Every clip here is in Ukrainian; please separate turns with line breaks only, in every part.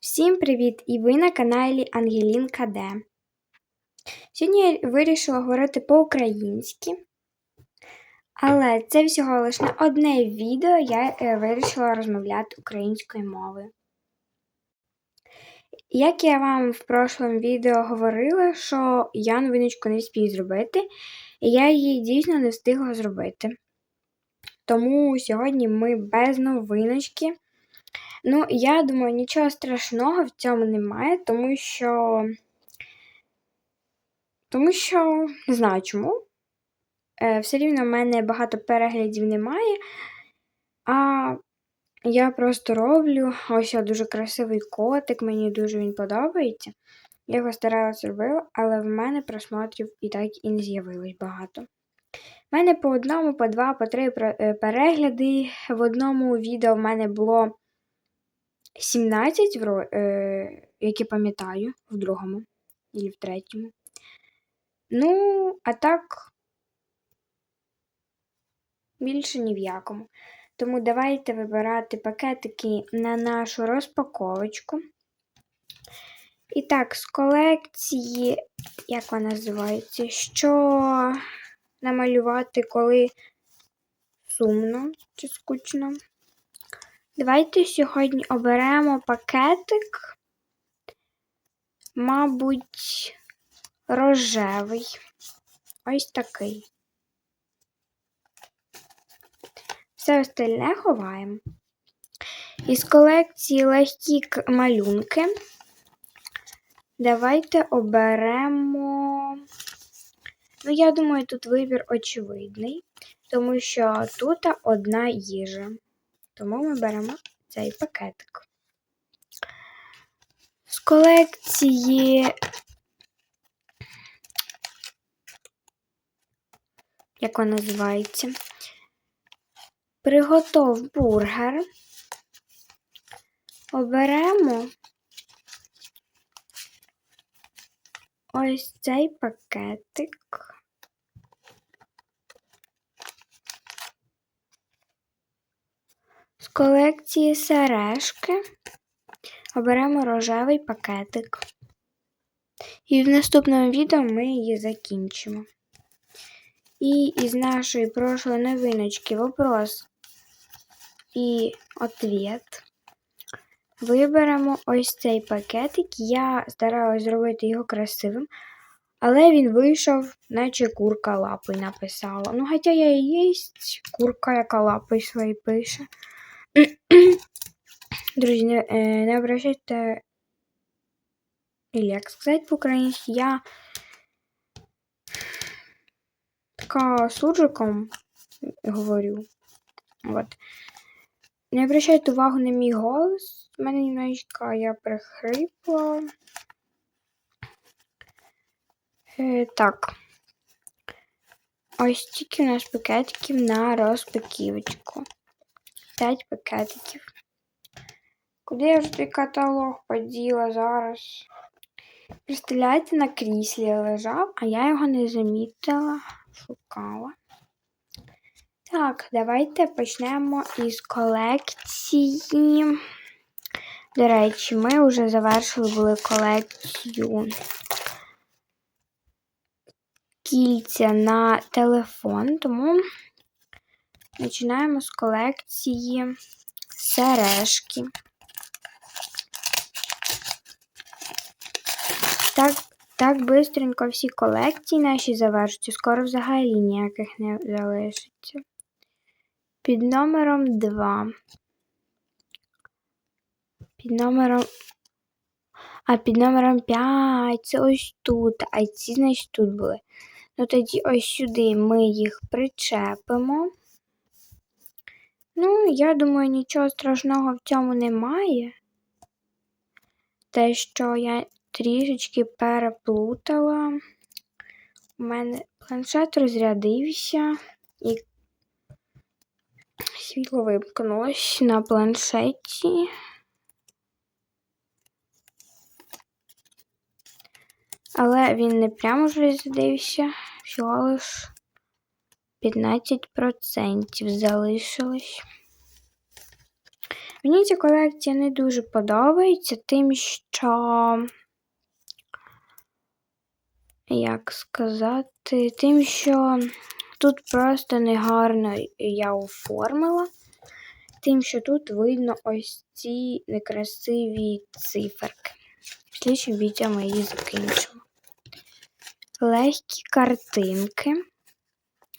Всім привіт! І ви на каналі Ангелінка Д. Сьогодні я вирішила говорити по-українськи, але це всього лише на одне відео я е, вирішила розмовляти українською мовою. Як я вам в прошлому відео говорила, що я новиночку не встиг зробити, і я її дійсно не встигла зробити. Тому сьогодні ми без новиночки. Ну, я думаю, нічого страшного в цьому немає, тому що. Тому що не знаю чому. Е, Все рівно в мене багато переглядів немає. А я просто роблю ось я дуже красивий котик, мені дуже він подобається. Я його старалась робила, але в мене просмотрів і так і не з'явилось багато. У мене по одному, по два, по три е, перегляди. В одному відео в мене було 17, е, як я пам'ятаю, в другому і в третьому. Ну, а так, більше ні в якому. Тому давайте вибирати пакетики на нашу розпаковочку. І так, з колекції, як вона називається, що намалювати, коли сумно чи скучно. Давайте сьогодні оберемо пакетик, мабуть, рожевий. Ось такий. Все остальне ховаємо. Із колекції легкі малюнки. Давайте оберемо. Ну, я думаю, тут вибір очевидний, тому що тут одна їжа. Тому ми беремо цей пакетик. З колекції, як вона називається, приготов бургер. Оберемо ось цей пакетик. Колекції сережки оберемо рожевий пакетик. І в наступному відео ми її закінчимо. І із нашої прошлої новиночки вопрос і ответ. Виберемо ось цей пакетик. Я старалась зробити його красивим, але він вийшов, наче курка лапи написала. Ну, хоча я і є курка, яка лапи свої пише. Друзі, не, е, не обращайте, или як сказати по-українськи, я така суржиком говорю. Вот. Не обращайте увагу на мій голос. У мене немножечко я прихрипла. Е, Так. Ось тільки у нас пакетиків на розпаківочку. 5 пакетиків. Куди я вже той каталог поділа зараз? Представляєте, на кріслі лежав, а я його не замітила, шукала. Так, давайте почнемо із колекції. До речі, ми вже завершили були колекцію кільця на телефон, тому починаємо з колекції сережки. Так так бистренько всі колекції наші завершуються, скоро взагалі ніяких не залишиться. Під номером 2. Під номером. А під номером 5 це ось тут. А ці, значить, тут були. Ну тоді ось сюди ми їх причепимо. Ну, я думаю, нічого страшного в цьому немає. Те, що я трішечки переплутала. У мене планшет розрядився і світло вимкнулось на планшеті. Але він не прямо розрядився, всього лиш 15% залишилось. Мені ця колекція не дуже подобається, тим, що, як сказати, тим, що тут просто негарно я оформила, тим, що тут видно ось ці некрасиві циферки. В слідчому відео ми її закінчимо. Легкі картинки,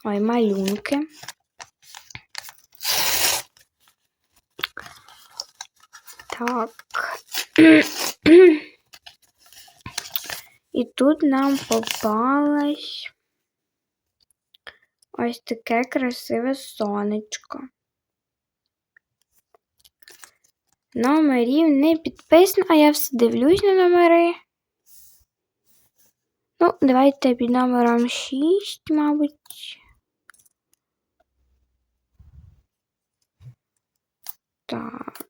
ой, малюнки. Так. І тут нам попалось ось таке красиве сонечко. Номерів не підписано, а я все дивлюсь на номери. Ну, давайте під номером 6, мабуть. Так.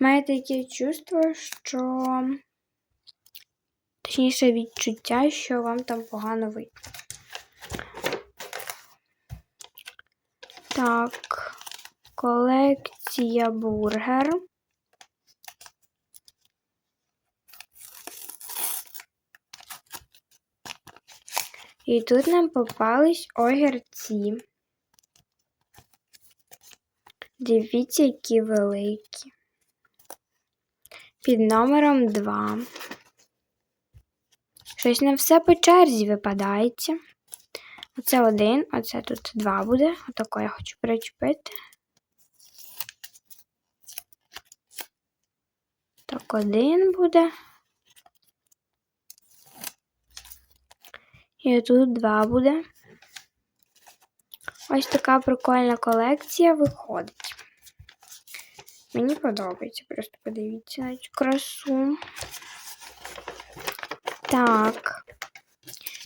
Має таке чувство, що точніше відчуття, що вам там погано видно. Так, колекція бургер. І тут нам попались огірці. Дивіться, які великі. Під номером 2. Щось на все по черзі випадається. Оце один, оце тут два буде. Отако я хочу причепити. Так, один буде. І тут два буде. Ось така прикольна колекція виходить. Мені подобається, просто подивіться на цю красу. Так.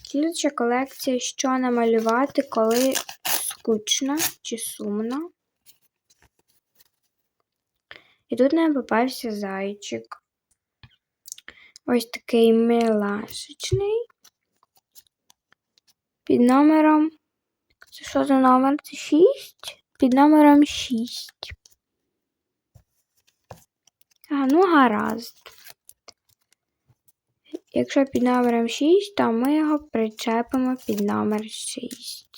Слідча колекція, що намалювати, коли скучно чи сумно. І тут нам попався зайчик. Ось такий милашечний. Під номером. Це що за номер? Це 6? Під номером 6. А, ну гаразд. Якщо під номером 6, то ми його причепимо під номер 6.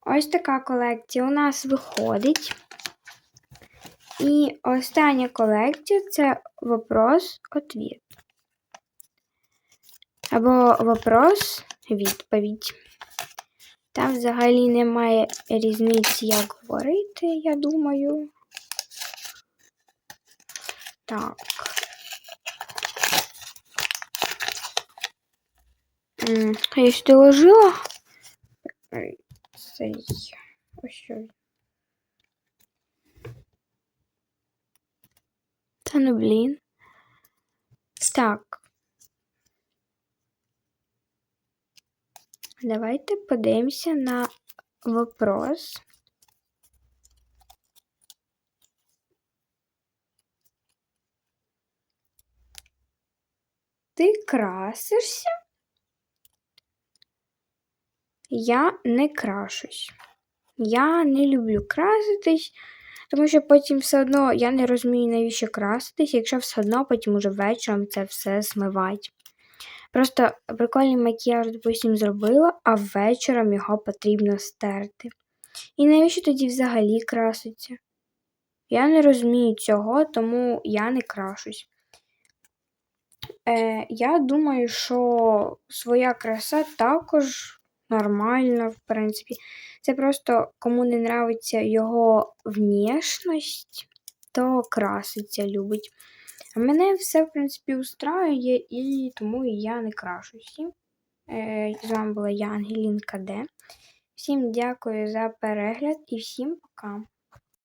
Ось така колекція у нас виходить. І остання колекція це вопрос-отвіт. Або вопрос-відповідь. Там взагалі немає різниці, як говорити, я думаю. Так. Я сюди ложила. Цей. Ось. Та ну блін. Так. Давайте подивимося на вопрос. Ти красишся? Я не крашусь. Я не люблю краситись, тому що потім все одно я не розумію, навіщо краситись, якщо все одно потім уже вечором це все змивать. Просто прикольний макіяж, допустим, зробила, а вечором його потрібно стерти. І навіщо тоді взагалі краситься? Я не розумію цього, тому я не крашусь. Е, Я думаю, що своя краса також нормальна, в принципі. Це просто кому не нравиться його внешність, то краситься, любить. Мене все, в принципі, устраює, і тому я не крашу всім. З вами була я, Ангелінка Д. Всім дякую за перегляд і всім пока!